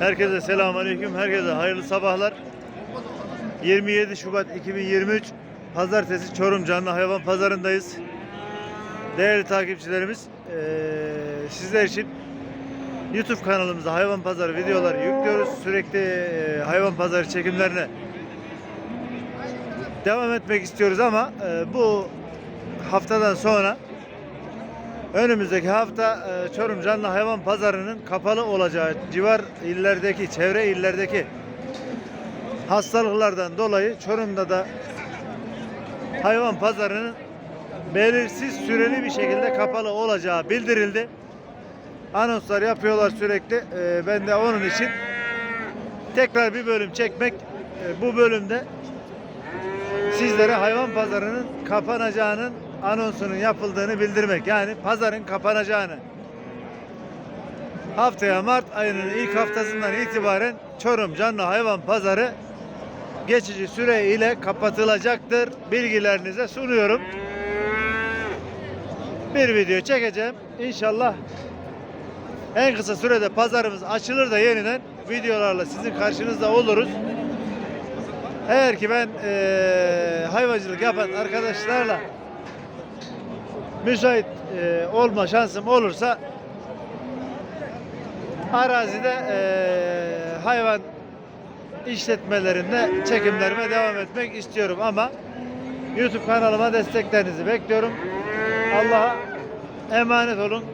Herkese selamünaleyküm. Herkese hayırlı sabahlar. 27 Şubat 2023 Pazartesi Çorum Canlı Hayvan Pazarındayız. Değerli takipçilerimiz, eee, sizler için YouTube kanalımıza hayvan pazarı videoları yüklüyoruz. Sürekli eee, hayvan pazarı çekimlerine devam etmek istiyoruz ama eee, bu haftadan sonra Önümüzdeki hafta e, Çorum Canlı Hayvan Pazarı'nın kapalı olacağı civar illerdeki, çevre illerdeki hastalıklardan dolayı Çorum'da da hayvan pazarının belirsiz süreli bir şekilde kapalı olacağı bildirildi. Anonslar yapıyorlar sürekli. E, ben de onun için tekrar bir bölüm çekmek e, bu bölümde sizlere hayvan pazarının kapanacağının anonsunun yapıldığını bildirmek. Yani pazarın kapanacağını. Haftaya Mart ayının ilk haftasından itibaren Çorum Canlı Hayvan Pazarı geçici süre ile kapatılacaktır. Bilgilerinize sunuyorum. Bir video çekeceğim. İnşallah en kısa sürede pazarımız açılır da yeniden videolarla sizin karşınızda oluruz. Eğer ki ben eee, hayvancılık yapan arkadaşlarla müsait eee, olma şansım olursa arazide eee, hayvan işletmelerinde çekimlerime devam etmek istiyorum ama YouTube kanalıma desteklerinizi bekliyorum. Allah'a emanet olun.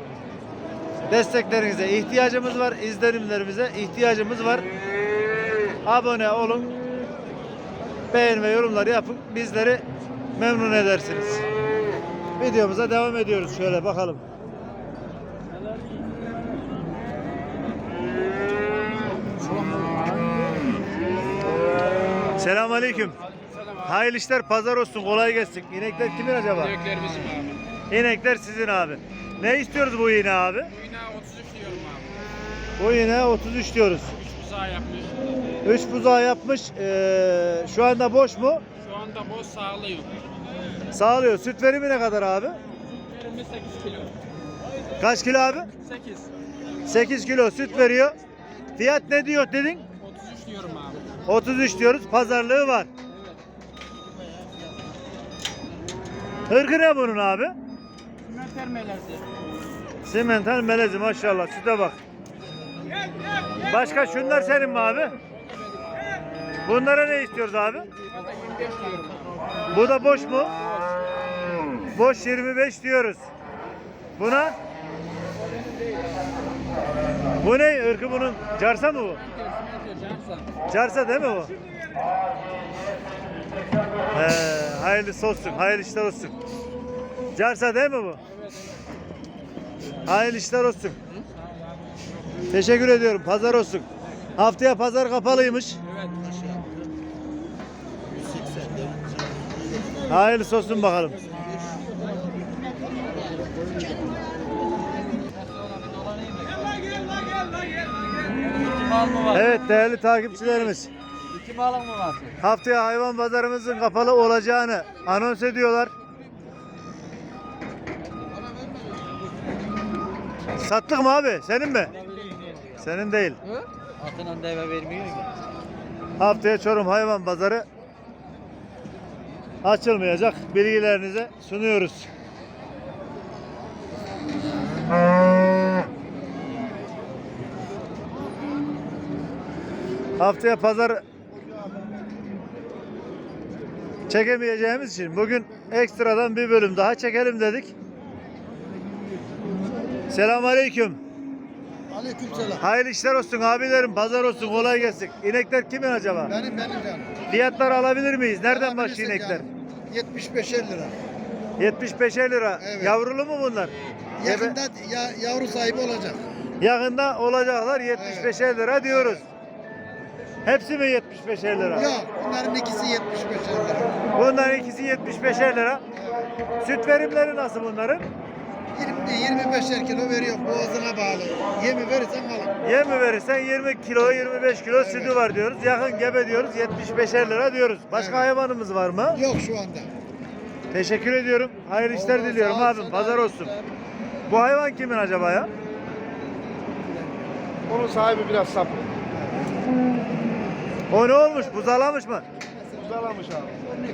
Desteklerinize ihtiyacımız var. izlenimlerimize ihtiyacımız var. Abone olun. Beğen ve yorumlar yapın. Bizleri memnun edersiniz. Videomuza devam ediyoruz. Şöyle bakalım. Selamünaleyküm. Hayırlı işler, pazar olsun, kolay gelsin. İnekler kimin acaba? Büyükler bizim abi. İnekler sizin abi. Ne istiyoruz bu iğne abi? Bu yine 33 diyorum abi. Bu iğne 33 diyoruz. 3 buzağı yapmış. 3 buzağı yapmış. Ee, şu anda boş mu? Şu anda boş sağlıyor. Sağlıyor. Süt verimi ne kadar abi? Verimi 8 kilo. Kaç kilo abi? 8. 8 kilo süt veriyor. Fiyat ne diyor dedin? 33 diyorum abi. 33 diyoruz. Pazarlığı var. Evet. Hırkı ne bunun abi? Simenter melezi. Simental melezi maşallah. Süte bak. Başka şunlar senin mi abi? Bunlara ne istiyoruz abi? Buna da 25 diyorum abi. Bu da boş mu? Boş 25 diyoruz. Buna? Bu ne? Irkı bunun carsa mı bu? Carsa değil mi bu? He, hayırlısı olsun, hayırlı işler olsun. Carsa değil mi bu? Hayırlı işler olsun. Teşekkür ediyorum. Pazar olsun. Haftaya pazar kapalıymış. Hayırlısı olsun bakalım. Evet değerli takipçilerimiz. İki malın mı var? Haftaya hayvan pazarımızın kapalı olacağını anons ediyorlar. Sattık mı abi? Senin mi? Senin değil. Da eve vermiyor ki. Haftaya Çorum Hayvan Pazarı açılmayacak. Bilgilerinize sunuyoruz. Haftaya pazar çekemeyeceğimiz için bugün ekstradan bir bölüm daha çekelim dedik. Selamünaleyküm. Aleykümselam. Hayırlı işler olsun abilerim. Pazar olsun. Kolay gelsin. İnekler kimin acaba? Benim benim canım. Fiyatlar alabilir miyiz? Nereden başlıyor inekler? canım. 75 lira. 75'e lira. Evet. Yavrulu mu bunlar? Yakında ya, yavru sahibi olacak. Yakında olacaklar 75'e lira diyoruz. Hepsi mi 75'e lira? Yok bunların ikisi 75 lira. Bunların ikisi 75'e lira. Süt verimleri nasıl bunların? 20, 25'er kilo veriyor boğazına bağlı. Yemi verirsen alın. Yem mi verirsen 20 kilo 25 kilo sütü var diyoruz. Yakın gebe diyoruz 75'er lira diyoruz. Başka Evet. hayvanımız var mı? Yok şu anda. Teşekkür ediyorum. Hayırlı işler Oldu, diliyorum abim. Pazar olsun. işler. Bu hayvan kimin acaba ya? Onun sahibi biraz sapık. O ne olmuş? Buzalamış mı? Uzalamış abi.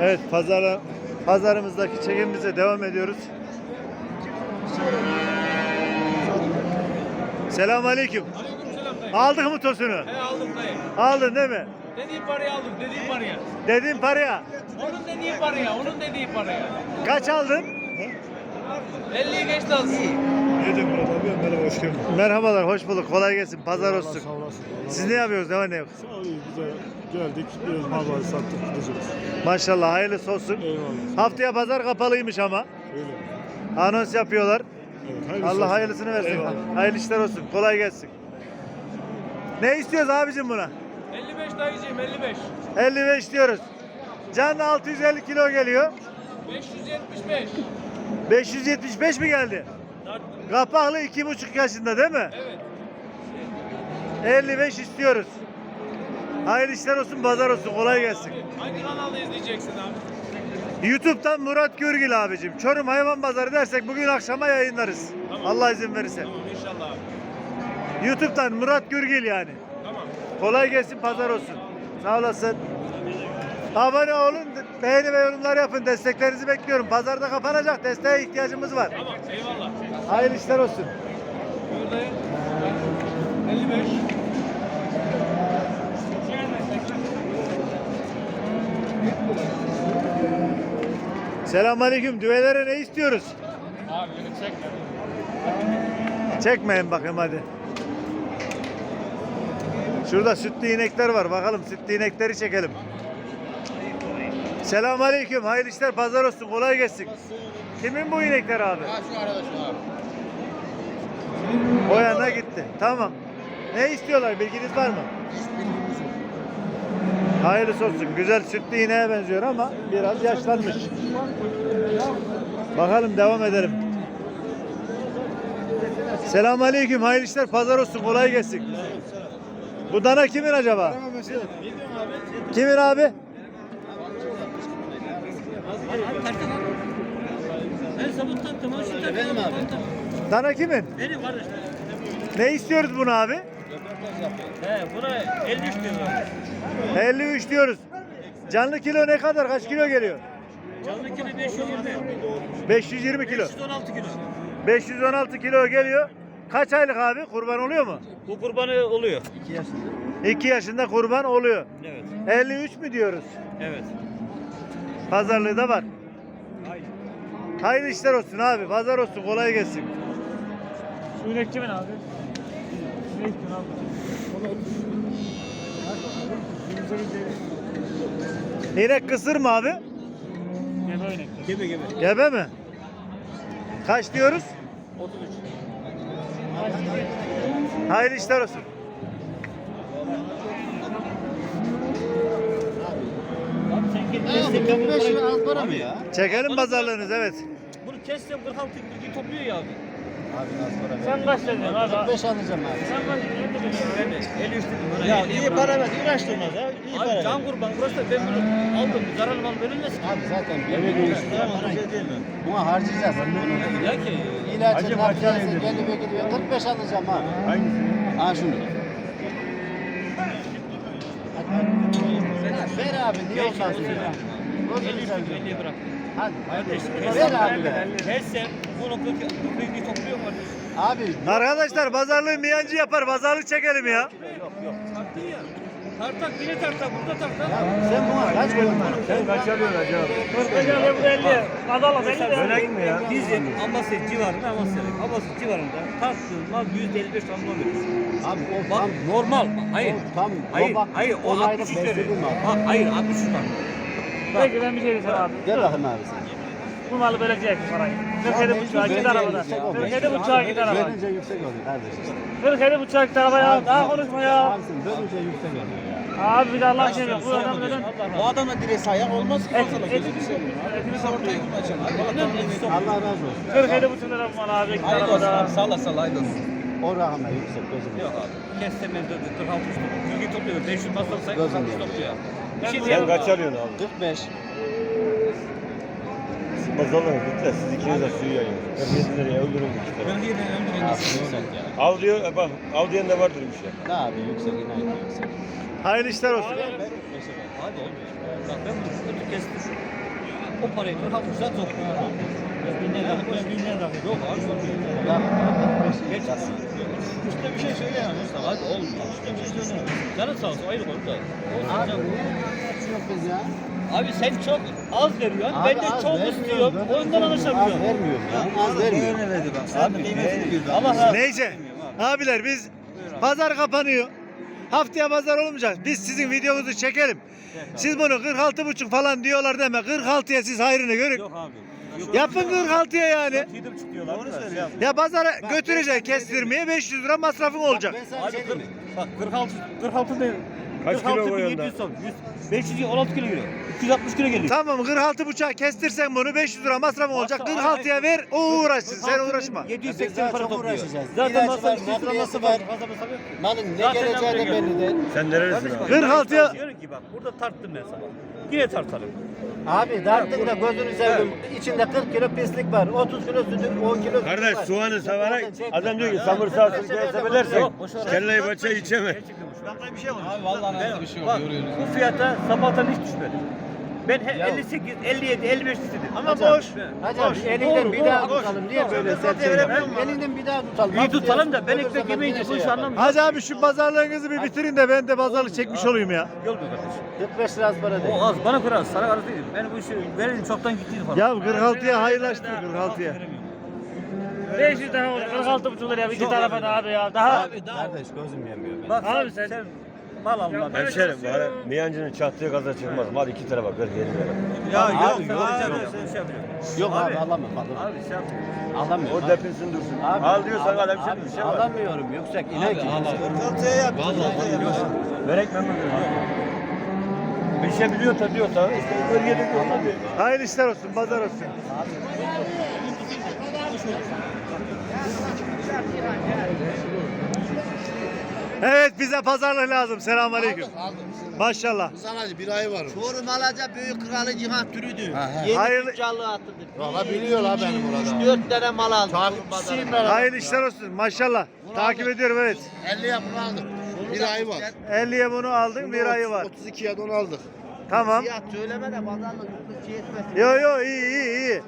Evet pazara pazarımızdaki çekimimize devam ediyoruz. Selamun aleyküm. Dayı. Aldık mı tosunu? He aldım dayı. Aldın değil mi? Dediğim parayı aldım, dediğim paraya. Dediğin paraya. Onun dediği paraya, onun dediği paraya. Kaç aldın? 50'yi geçti alsın. Yedim Murat abi merhaba hoş geldin. Merhabalar, hoş bulduk. Kolay gelsin. Pazar olsun. Sağ olasın. Siz ne yapıyorsunuz? Ne var ne yok? Sağ iyi güzel geldik biraz mal sattık gideceğiz. Maşallah hayırlısı olsun. Eyvallah. Haftaya pazar kapalıymış ama. Öyle. Anons yapıyorlar. Evet, hayırlısı Allah olsun. hayırlısını versin. Eyvallah. Hayırlı işler olsun. Kolay gelsin. Ne istiyoruz abicim buna? 55 dayıcıyım, 55. 55 diyoruz. Can 650 kilo geliyor. 575. 575 mi geldi? Kapaklı 2,5 yaşında değil mi? Evet. 55 istiyoruz. Hayırlı işler olsun, pazar olsun. Kolay gelsin. Hangi kanalda izleyeceksin abi? YouTube'dan Murat Görgül abicim. Çorum Hayvan Pazarı dersek bugün akşama yayınlarız. Tamam. Allah izin verirse. Tamam inşallah abi. YouTube'dan Murat Görgül yani. Tamam. Kolay gelsin, pazar olsun. Sağ olasın. Abone olun, beğeni ve yorumlar yapın. Desteklerinizi bekliyorum. Pazarda kapanacak. Desteğe ihtiyacımız var. Tamam eyvallah. Hayırlı işler olsun. Buyur dayı. 55. Selamünaleyküm. Düvelere ne istiyoruz? Abi beni çekme. Çekmeyin bakayım hadi. Şurada sütlü inekler var. Bakalım sütlü inekleri çekelim. Selamünaleyküm. Hayırlı işler. Pazar olsun. Kolay gelsin. Kimin bu inekler abi? şu arada şu abi. O yana gitti. Tamam. Ne istiyorlar? Bilginiz var mı? Hayırlısı olsun. Güzel sütlü ineğe benziyor ama biraz yaşlanmış. Bakalım devam edelim. Selamünaleyküm. Hayırlı işler. Pazar olsun. Kolay gelsin. Bu dana kimin acaba? Kimin abi? Efendim abi. Dana kimin? Benim kardeş. Ne istiyoruz bunu abi? He buna 53 diyor abi. 53 diyoruz. Canlı kilo ne kadar? Kaç kilo geliyor? Canlı kilo 520. 520 kilo. 516 kilo. 516 kilo geliyor. Kaç aylık abi? Kurban oluyor mu? Bu kurbanı oluyor. 2 yaşında. 2 yaşında kurban oluyor. Evet. 53 mü diyoruz? Evet. Pazarlığı da var. Aynen. Hayırlı işler olsun abi. Pazar olsun. Kolay gelsin. Şu inek kimin abi? Ne istiyorsun abi? İnek kısır mı abi? Gebe inek. Gebe gebe. Gebe mi? Kaç diyoruz? 33. Hayırlı işler olsun. Sen 45 lira az para mı ya? Çekelim pazarlığınız evet. Bunu kessem 46 gibi topluyor ya abi. Abi az para Sen kaç dedin abi? 45 alacağım abi. Sen kaç dedin? Ben de 53 dedim bana. Ya 50'ye iyi para ver, uğraştırmaz ya. İyi para Abi ver. can kurban burası da ben bunu aldım. Zararlı mal verilmez ki. Abi zaten bir bir şey değil mi? Buna harcayacağız. Ya ki makinesi geldi ve gidiyor. 45 alacağım abi. Hangisi? Ha şunu. Ver abi niye Geç, olmaz? o sefer. Gözünü 53 seveyim. dedim 50'ye bırak. Hadi. Kardeş, Ver abi. Kessem bunu 40 40 topluyor mu kardeş? Abi Arkadaşlar pazarlığı miyancı yapar. Pazarlık çekelim ya. Taktın ya. Tartak biri tartak burada tartak. sen buna kaç koydun? Sen kaç alıyorsun acaba? Kırkacağım bu 50. Adala beni de. Börek mi ya? Bizim Amasya civarında Amasya'da Amasya civarında taktığın mal %55 ramla verir. Abi o Bak tam normal. Hayır. o tam Hayır, baba, hayır o on aylık 63 lira. besledim abi. Ha, hayır 63 lira. Peki ben bir şey diyeceğim abi. Gel bakayım abi sen. Bu malı verecek parayı. 47 buçuğa gider arabada. verecek olmaz. 47 buçuğa gider araba. Verince yüksek oluyor kardeş işte. 47 buçuğa gider araba ya. Daha konuşma ya. Abi verince yüksek oluyor. Abi bir de Allah aşkına bu adam neden? O adamla direğe ayak olmaz ki. Et, et, etini Biz ortaya gitmeyeceğim. Allah razı olsun. 47 buçuk lira bu mal abi. Hayırlı olsun abi. Sağ olasın. Hayırlı olsun. O rahana yüksek gözüm. Yok abi. Kestemez dedi 46 üstü. Bilgi topluyor. 500 masrafsa Gözüm 46 yani. topluyor. Şey Sen kaç abi. alıyorsun abi? 45. Pazarlar gittiler. Siz ikiniz de suyu yayın. 47 liraya öldürün iki tane. Ben yine öldüren Abi yüksek ya. Al diyor, e bak al diyen de vardır bir şey. Ne abi yüksek inan ki yüksek. Hayırlı işler olsun. Hadi olmuyor. Bak ben bunu kötü kestim. O parayı 46 üstü topluyorum. Ben binler daha, ben binler daha. Yok abi. Gerçekten. Usta bir şey söyle ya Mustafa. Hadi olmuyor. İşte bir şey söyle. Canın sağ olsun ayrı konu da. Abi niye biz ya? Abi sen çok az veriyorsun. Abi ben de az çok vermiyorum. istiyorum. Ben Ondan Az anlaşamıyorum. vermiyorum ya. Az vermiyorum. Öyle bak. Sen kıymetini bil. Allah razı olsun. Neyse. Abiler biz pazar kapanıyor. Haftaya pazar olmayacak. Biz sizin videonuzu çekelim. Siz bunu 46,5 falan diyorlar deme. 46'ya siz hayrını görün. Yok abi. Yok. Yapın 46'ya yani. Diyorlar. Doğru söylüyor. Ya pazara götüreceksin kestirmeye 500 lira masrafın olacak. Ben sana bir Abi şey 40, diyeyim mi? bak 46 46 değil. Kaç kilo 46 bin koyuyorsun 700 son. 100, 500 16 kilo geliyor. 260 kilo geliyor. Tamam 46 buçuğa kestirsen bunu 500 lira masrafın olacak. 46'ya ver o uğraşsın sen uğraşma. 780 Biz para topluyor. uğraşacağız. Zaten masraf var, 200 lira nakliyesi masraf var. var. Fazla masraf yok ki. Malın ne Zaten geleceği de belli değil. Sen Kardeşim, abi? ben 46 'ya- Diyorum ki bak burada tarttım ben sana. Yine tartalım. Abi darttın da gözünü sevdim. İçinde 40 kilo pislik var. 30 kilo sütü, 10 kilo sütü Kardeş var. soğanı sevene Çek. adam diyor ki samırsağı sirkeye Yok, ver. kelleyi paça içeme. Bir şey. Abi vallahi bir şey Bak bu fiyata sabahtan hiç düşmedi. Ben he- Ya. 58, 57, 55 istedim. Ama Hacı boş. Abi Boş. elinden Doğru, bir daha doğru. tutalım. Niye böyle Doğru. sert veremiyorum? Elinden bir daha tutalım. İyi tutalım da ben ekmek yemeyince bu şey işi anlamıyorum. Hacı abi şu pazarlığınızı bir bitirin de ben de pazarlık çekmiş olayım ya. Yol bu kardeşim. 45 lira az para değil. O az bana az. Sana arası değilim. Ben bu işi verelim çoktan gittiydi falan. Ya 46'ya hayırlaştır 46'ya. 500 daha olur. 46 buçuk liraya iki tarafa da abi ya. Daha. Kardeş gözüm yemiyor benim. Bak Abi abi sen- sen, mal al lan. Hemşerim bari miyancının çattığı gaza çıkmaz. Hadi iki tarafa 47 lira. Ya Abi, yok yok, yok. yok. Sen şey yapıyorsun. Yok abi, Abi. alamam. alamam. Abi şey yapıyorsun. Alamıyorum. O depinsin dursun. Abi, Al diyorsan al abi, hemşerim bir şey var. Alamıyorum yüksek. İnan ki. Verek memnun Bir şey biliyorsa diyorsa işte 47 diyor. Hadi. Hayırlı işler olsun pazar olsun. Evet bize pazarlık lazım. Selamünaleyküm. Maşallah. Sana bir ay var. Çorum Alaca büyük kralı Cihan türüdü. Hayırlı- Yeni tüccarlığı attırdı. Valla biliyorlar benim burada. 3-4 tane mal aldı. Takipçisiyim ben. Hayırlı işler olsun. Maşallah. Takip ediyorum evet. 50 yapını aldık. Bir ay var. 50'ye bunu aldın bir ayı var. 32'ye de onu aldık. Tamam. Fiyat söyleme de pazarlık yurdu şey etmesin. Yo yo iyi iyi iyi.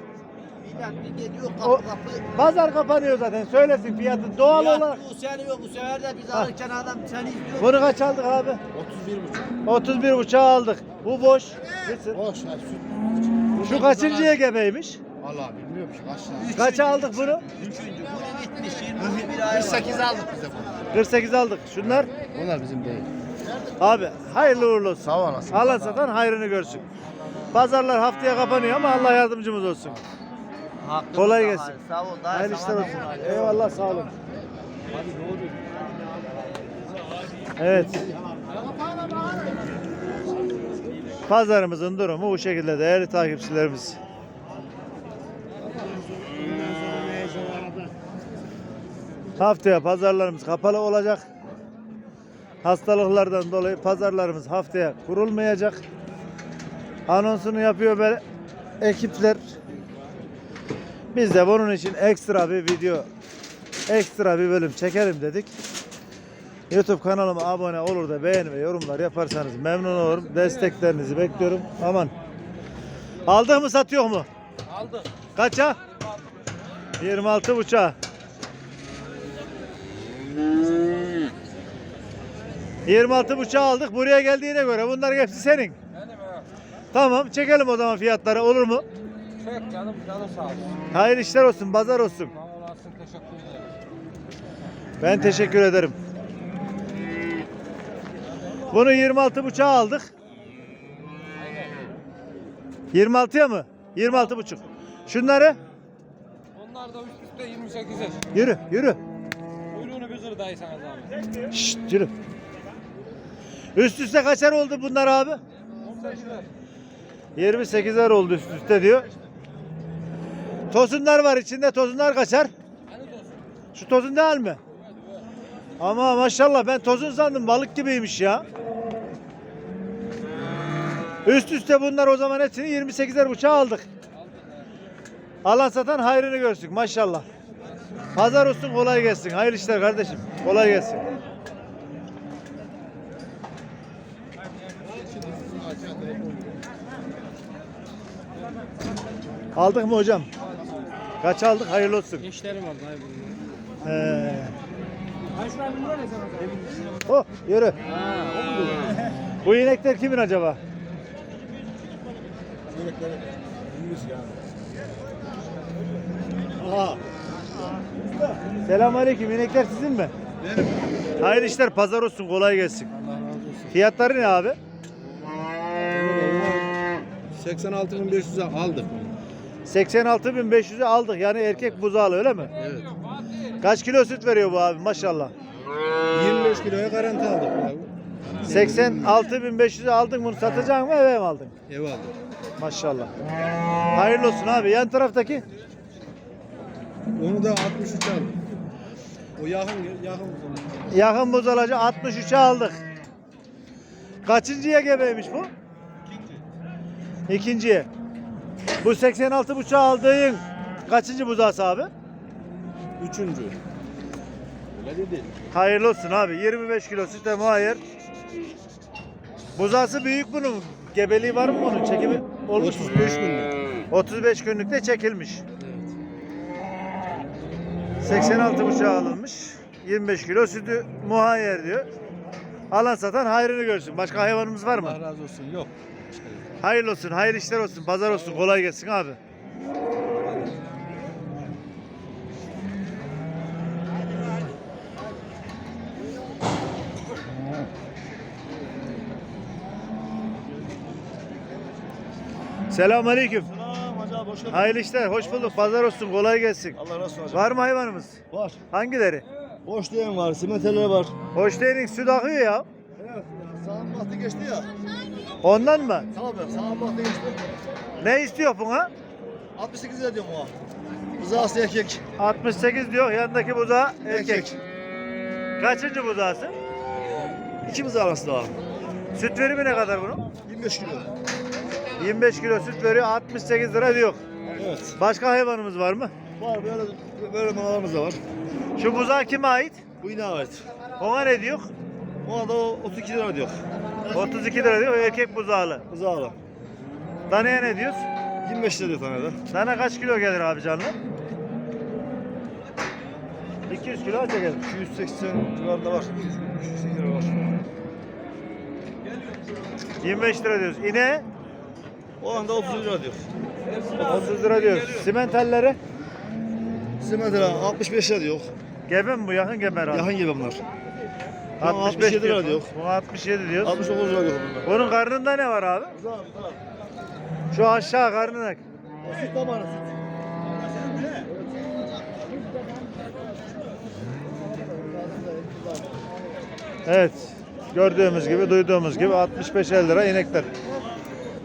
Bir geliyor O- kapı kapı. Pazar kapanıyor zaten. Söylesin fiyatı. Doğal Fiyat olarak. bu seni yok bu sefer de biz alırken adam seni izliyor. Bunu kaç aldık abi? 31 buçuk. 31 buçuğa aldık. Bu boş. Gitsin. Boş süt. Şu kaçıncıya gebeymiş? Valla bilmiyorum ki aşağı. Kaça aldık bunu? Üçüncü. Bunu gitmiş 20 bir ay var. 48 aldık bize bunu. 48 aldık. Şunlar Onlar bizim değil. abi hayırlı uğurlu olsun. Sağ olasın. Alan satan hayrını görsün. Pazarlar haftaya kapanıyor ama Allah yardımcımız olsun. Hakkımız Kolay da gelsin. hayır. Sağ ol. Daha Hayırlı işler da olsun. kolay. Eyvallah sağ olun. Evet. Pazarımızın durumu bu şekilde değerli takipçilerimiz. Haftaya pazarlarımız kapalı olacak. Hastalıklardan dolayı pazarlarımız haftaya kurulmayacak. Anonsunu yapıyor böyle ekipler. Biz de bunun için ekstra bir video, ekstra bir bölüm çekelim dedik. YouTube kanalıma abone olur da beğeni ve yorumlar yaparsanız memnun olurum. Desteklerinizi bekliyorum. Aman. Aldık mı satıyor mu? Aldık. Kaça? 26 buçuğa. 26 buçuğa aldık. Buraya geldiğine göre bunlar hepsi senin. Tamam çekelim o zaman fiyatları olur mu? Çek canım canım sağ olsun. Hayırlı işler olsun, pazar olsun. Sağ olasın teşekkür ederim. Ben teşekkür ederim. Bunu 26 buçuğa aldık. 26'ya mı? 26 buçuk. Şunları Onlar da üst üste 28'er. yürü yürü. Kuyruğunu bir kır dayı sana zahmet. Şşt yürü. Üst üste kaçar oldu bunlar abi? 18'er. 28'er oldu üst üste diyor. Tosunlar var içinde. Tosunlar kaçar? Şu tosun değil mi? Ama maşallah ben tozun sandım balık gibiymiş ya. Üst üste bunlar o zaman hepsini 28'er buçuğa aldık. Alan satan hayrını görsün maşallah. Pazar olsun kolay gelsin. Hayırlı işler kardeşim. Kolay gelsin. Aldık mı hocam? Kaç aldık? Hayırlı olsun. İşlerim var dayı bunun. Ee. Oh yürü. Bu inekler kimin acaba? Aha. Selamünaleyküm. İnekler sizin mi? Benim. Hayırlı işler, pazar olsun, kolay gelsin. Fiyatları ne abi? 86.500'e aldık. 86.500'e aldık. Yani erkek buzağlı öyle mi? Evet. Kaç kilo süt veriyor bu abi maşallah? 25 kiloya garanti aldık. Ya. 86.500'e aldın bunu satacak mı eve mi aldın? Ev aldık. Maşallah. Hayırlı olsun abi. Yan taraftaki? Onu da 63 aldık. O yakın yakın. Yakın buzalacı 63'e aldık. Kaçıncıya gebeymiş bu? İkinciye. Bu 86.5'a aldığın kaçıncı buzağısı abi? Üçüncü. Öyle dedi. Hayırlı olsun abi. 25 kilo süte muayyer. Buzağısı büyük bunun. Gebeliği var mı bunun? Çekimi olmuş mu? 35 günlük. 35 günlükte çekilmiş. 86.5'a alınmış. 25 kilo sütü muhayyer diyor. Alan satan hayrını görsün. Başka hayvanımız var mı? Allah razı olsun. Yok. Hayırlı olsun, hayırlı işler olsun, pazar olsun, kolay gelsin abi. Selamun aleyküm. Hocam hoş geldin. Hayırlı işler, hoş bulduk. Pazar olsun, kolay gelsin. Allah razı olsun. Var mı hayvanımız? Var. Hangileri? Boş diyen var, simenteler var. Hoş değilin, süt akıyor ya. Evet, sağın bahtı geçti ya. Ondan mı? Tabii, sağın bahtı geçti. Ne istiyor buna? 68 lira diyorum o. Rızası erkek. 68 diyor, yanındaki buzağı erkek. Kaçıncı buzağısı? İkimiz arasında var. Süt verimi ne kadar bunun? 25 kilo. 25 kilo süt veriyor 68 lira diyor. Evet. Başka hayvanımız var mı? Var böyle böyle manalarımız da var. Şu buzağı kime ait? Bu yine ait. Ona ne diyor? Ona da o 32 lira diyor. 32 lira diyor erkek buzağlı. Rızalı. Danaya ne diyoruz? 25 lira diyor tane de. Dana kaç kilo gelir abi canlı? 200 kilo anca gelir. 280 civarında var. 280 lira var. 25 lira diyoruz. İne O anda 30 lira diyor. 30 lira diyoruz. Simentalleri Simenteler 65 lira diyor. gebe mi bu? Yakın gebe herhalde. Yakın gibi bunlar. 65 67 lira diyor. Buna 67 diyoruz. 69 lira diyor bunlar. Bunun karnında ne var abi? Rızalı, rızalı. Şu aşağı karnına. Süt damarı süt. Evet. Gördüğümüz gibi, duyduğumuz gibi 65 lira inekler.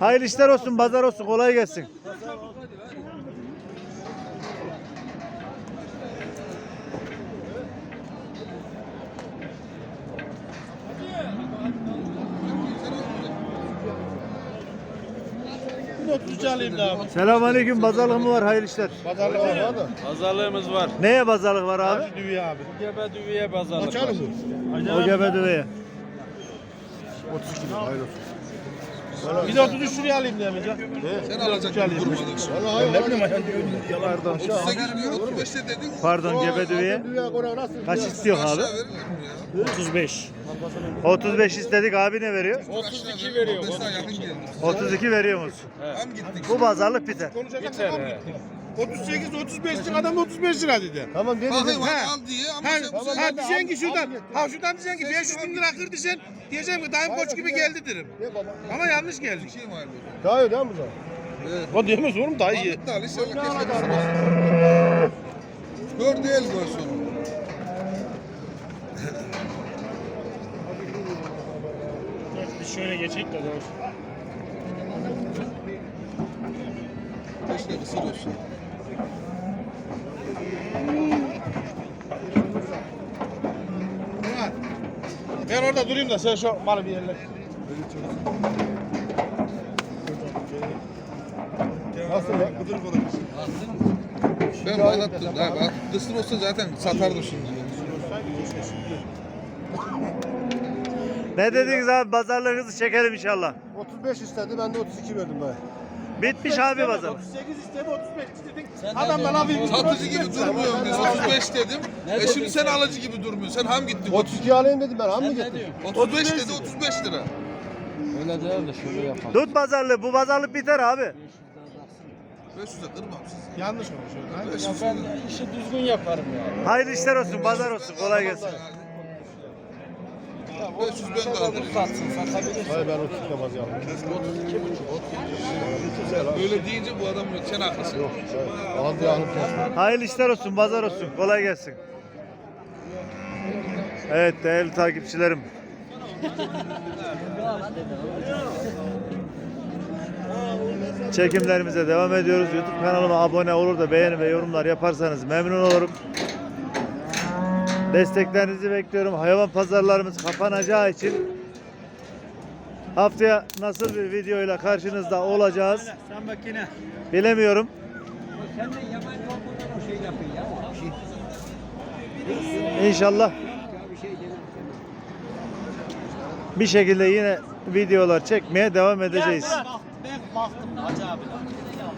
Hayırlı işler olsun, pazar olsun, kolay gelsin. Selamünaleyküm. Pazarlık mı var? Hayırlı işler. Pazarlığımız var. Neye pazarlık var abi? Gebe düveye pazarlık var. O gebe düveye. Bir de 33 liraya alayım diye amca. Sen alacaksın vurmadık. Vallahi ne bileyim yani. Pardon. 38 mi 35 de dedik. Pardon gebe düveye. Kaç istiyor abi? Aşağı verilir mi ya? 35. 35 istedik abi ne veriyor? 32 veriyor. Mesela yakın geldi. 32 veriyor musun? Hem gittik. Bu pazarlık biter. Biter 38 35 lira adam da 35 lira dedi. Tamam ne Bakayım dedim? hadi al diye ama Ha, sen ha diyeceksin ki şuradan, ha şuradan diyeceksin ki 500 bin lira kır diyeceksin. Diyeceğim ki dayım koç gibi geldi derim. Ama yanlış geldi. şey mi ayrılıyor? Daha iyi değil mi bu? O diyemez oğlum daha iyi. Aldık da al inşallah keşke Gör değil gör sonu. Biz şöyle geçecek de doğru. Keşke ısırıyorsun. Ben orada durayım da sen şu malı bir yerle. Nasıl ya? Kıdır kıdır. Ben baylattım. Ya, bak, kısır olsa zaten satardım şimdi. Ne dediniz abi? Pazarlığınızı çekelim inşallah. 35 istedi ben de 32 verdim dayı. Bitmiş abi pazar. 38 istedi 35 istedik. Adam da lafı Satıcı gibi durmuyorum biz. 35 dedim. E şimdi sen alıcı gibi durmuyorsun. Sen ham gittin. 32 alayım dedim ben ham mı gittim? 35 dedi 35 lira. Öyle değil de şöyle yapalım. Tut pazarlığı. Bu pazarlık biter abi. 500'e kırmam siz. Yanlış konuşuyorsun. 500 Ben işi düzgün yaparım ya. Hayırlı işler olsun. Pazar olsun. Kolay gelsin. 500 ben kaldırayım. Satsın satabilirsin. Hayır ben 32 namaz yaptım. Böyle deyince bu adam yok. Sen haklısın. Az yağını kes. Hayırlı işler olsun. Pazar olsun. Kolay gelsin. Evet değerli takipçilerim. Çekimlerimize devam ediyoruz. YouTube kanalıma abone olur da beğeni ve yorumlar yaparsanız memnun olurum. Desteklerinizi bekliyorum. Hayvan pazarlarımız kapanacağı için haftaya nasıl bir videoyla karşınızda olacağız Sen makine. bilemiyorum. Sen de yabancı olmadan o şey yapın ya. İnşallah bir şekilde yine videolar çekmeye devam edeceğiz. Ben baktım Hacı abi.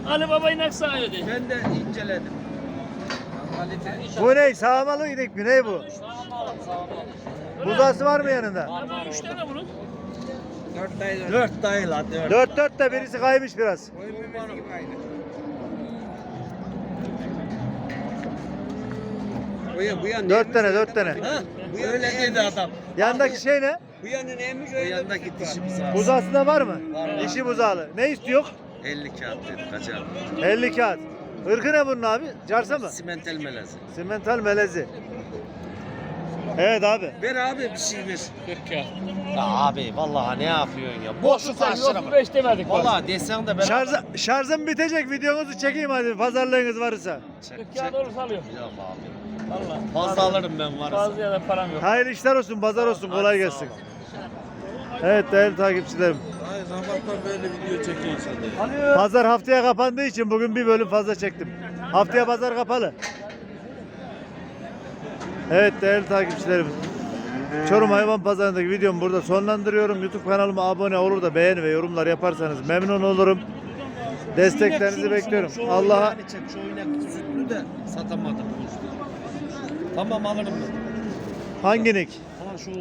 Ali Baba inek sahibi. Ben de inceledim. Bu ne? Sağmalı inek mi? Ne bu? Buzası var mı yanında? Ama üç tane bunun. Dört dayı. Dört dayı la dört. Dört dört de birisi kaymış biraz. Bu yan, bu yan Dört tane dört tane. Bu yan öyle dedi adam. Yandaki şey ne? Bu yanı neymiş öyle? Bu yandaki dişi bize. Buzası da var mı? Dişi buzalı. Ne istiyor? 50 kağıt dedik hacı abi. 50 kağıt. Irkı ne bunun abi? Carsa mı? Simentel melezi. Simental melezi. Evet abi. Ver abi bir şey ver. 40 kağıt. Ya abi vallahi ne yapıyorsun ya? Boşu taşıra 35 demedik. Vallahi desen de ben Şarjı, şarjım bitecek. Videonuzu çekeyim hadi. Pazarlığınız varsa. 40 kağıt olursa alıyorum. Yok abi. Valla. Fazla alırım ben varsa. Fazla ya da param yok. Hayırlı işler olsun. Pazar olsun. Kolay gelsin. Evet değerli takipçilerim. Zamanla böyle video çekiyor sen Pazar haftaya kapandığı için bugün bir bölüm fazla çektim. Haftaya pazar kapalı. Evet değerli takipçilerim. Çorum Hayvan Pazarı'ndaki videomu burada sonlandırıyorum. YouTube kanalıma abone olur da beğeni ve yorumlar yaparsanız memnun olurum. Desteklerinizi bekliyorum. Allah'a sütlü de satamadım. Tamam alırım ben. hangi nick? Ha şu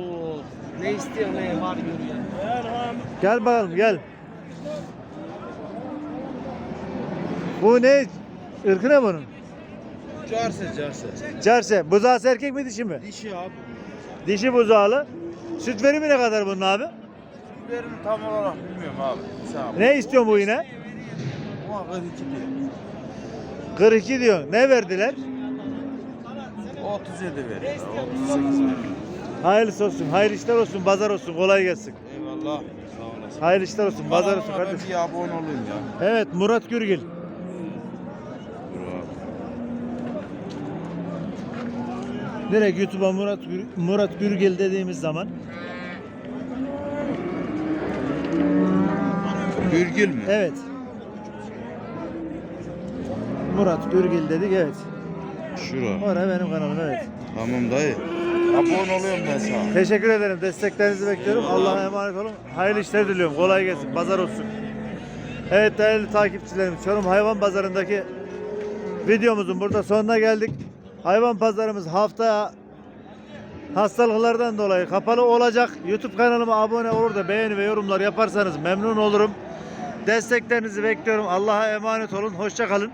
ne istiyor ne var görüyor. Gel bakalım gel. Bu ne? Irkı ne bunun? Carse carse. Cerse. Buzağısı erkek mi dişi mi? Dişi abi. Dişi buzağlı. Süt verimi ne kadar bunun abi? Verini tam olarak bilmiyorum abi. Sağ ol. Ne istiyor bu yine? Ama 42 diyor. 42 diyor. Ne verdiler? 37 veriyor. 38 veriyor. Hayırlısı olsun. Hayırlı işler olsun. Pazar olsun. Kolay gelsin. Eyvallah. Sağ olasın. Hayırlı işler olsun. Pazar olsun Kanalıma ben kardeşim. bir abone olayım ya. Evet Murat Gürgil. Dur abi. Direkt YouTube'a Murat Gür- Murat Gürgil dediğimiz zaman Gürgül mü? evet. Murat Gürgil dedik evet. Şura. Orada benim kanalım evet. Tamam dayı. Abone oluyorum ben sana. Teşekkür ederim. Desteklerinizi bekliyorum. Allah'a emanet olun. Hayırlı işler diliyorum. Kolay gelsin. Pazar olsun. Evet değerli takipçilerim. Çorum Hayvan Pazarı'ndaki videomuzun burada sonuna geldik. Hayvan pazarımız haftaya hastalıklardan dolayı kapalı olacak. YouTube kanalıma abone olur da beğeni ve yorumlar yaparsanız memnun olurum. Desteklerinizi bekliyorum. Allah'a emanet olun. Hoşça kalın.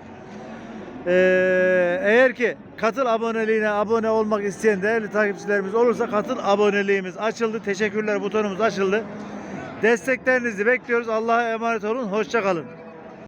Ee, eğer ki katıl aboneliğine abone olmak isteyen değerli takipçilerimiz olursa katıl aboneliğimiz açıldı. Teşekkürler butonumuz açıldı. Desteklerinizi bekliyoruz. Allah'a emanet olun. Hoşça kalın.